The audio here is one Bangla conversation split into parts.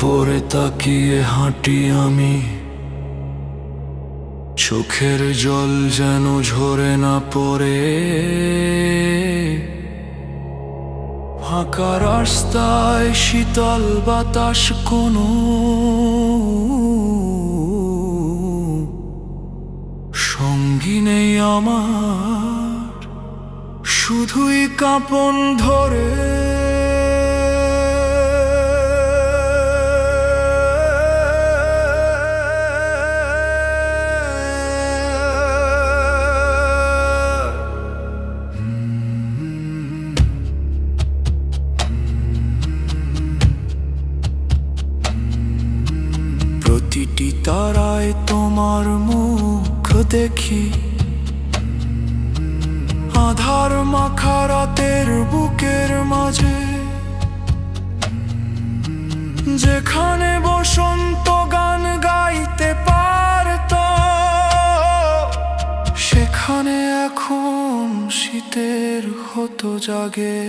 উপরে তাকিয়ে হাঁটি আমি। চোখের জল যেন ঝরে না পড়ে। ফাঁকা রাস্তায় শীতল বাতাস কোনো। সঙ্গী নেই আমার, শুধুই কাঁপন ধরে। প্রতিটি তারায় তোমার মুখ দেখি, আধার মাখা রাতের বুকের মাঝে, যেখানে বসন্ত গান গাইতে পারত, সেখানে এখন শীতের হতো জাগে।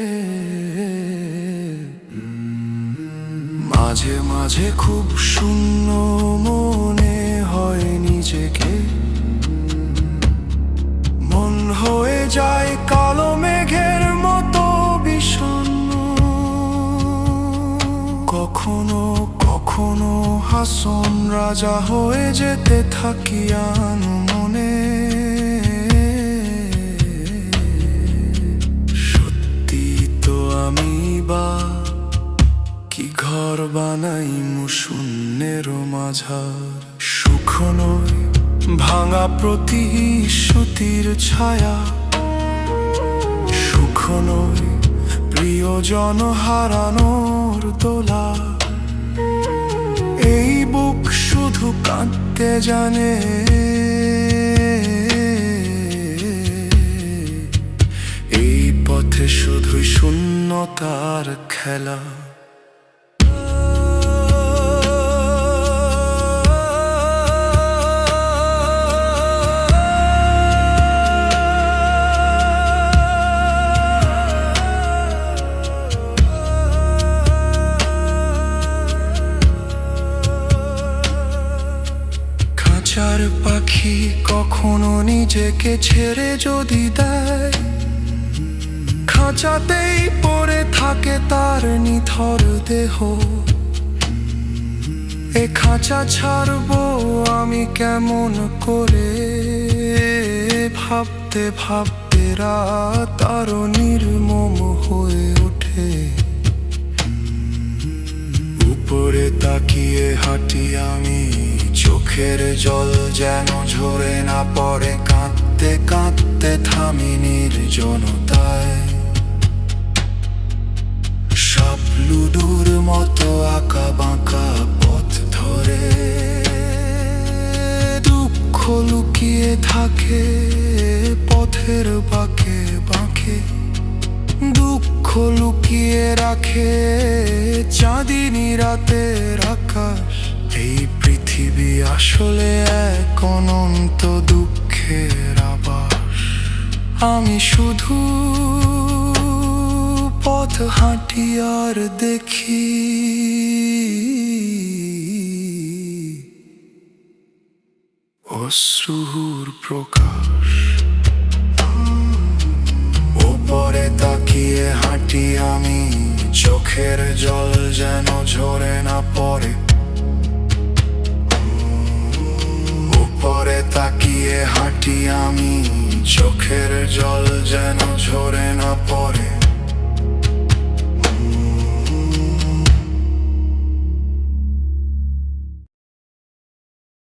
মাঝে মাঝে খুব শূন্য মনে হয় নিজেকে। মন হয়ে যায় কালো মেঘের মতো বিষণ্ণ। কখনো কখনো হাসন রাজা হয়ে যেতে থাকি মনে মাঝার সুখ ভাঙা প্রতিশ্রুতির ছায়া। সুখ নয় প্রিয়জন হারানোর দোলা। এই বুক শুধু কাঁদতে জানে। এই পথে শুধুই শূন্যতার খেলা। খাঁচার পাখি কখনো নিজেকে ছেড়ে যদি দেয়, খাঁচাতেই পড়ে থাকে তার নিথর দেহ। এ খাঁচা ছাড়বো আমি কেমন করে? ভাবতে ভাবতে রাত আরও নির্মম হয়ে ওঠে। উপরে তাকিয়ে হাঁটি আমি। চোখের জল যেন ঝরে না পড়ে, কাঁদতে কাঁদতে থামি নির্জনতায়। সব লুডুর মতো আঁকা বাঁকা পথ ধরে। দুঃখ লুকিয়ে থাকে পথের বাঁকে বাঁকে। দুঃখ লুকিয়ে রাখে চাঁদিনী রাতের আকাশ। পৃথিবী আসলে এক অনন্ত দুঃখের আবাস। আমি শুধু পথ হাঁটি আর দেখি। অশ্রুর প্রকাশ। ওপরে তাকিয়ে হাঁটি আমি। চোখের জল যেন ঝরে না পড়ে। হাঁটি আমি চোখের জল যেন ঝরে না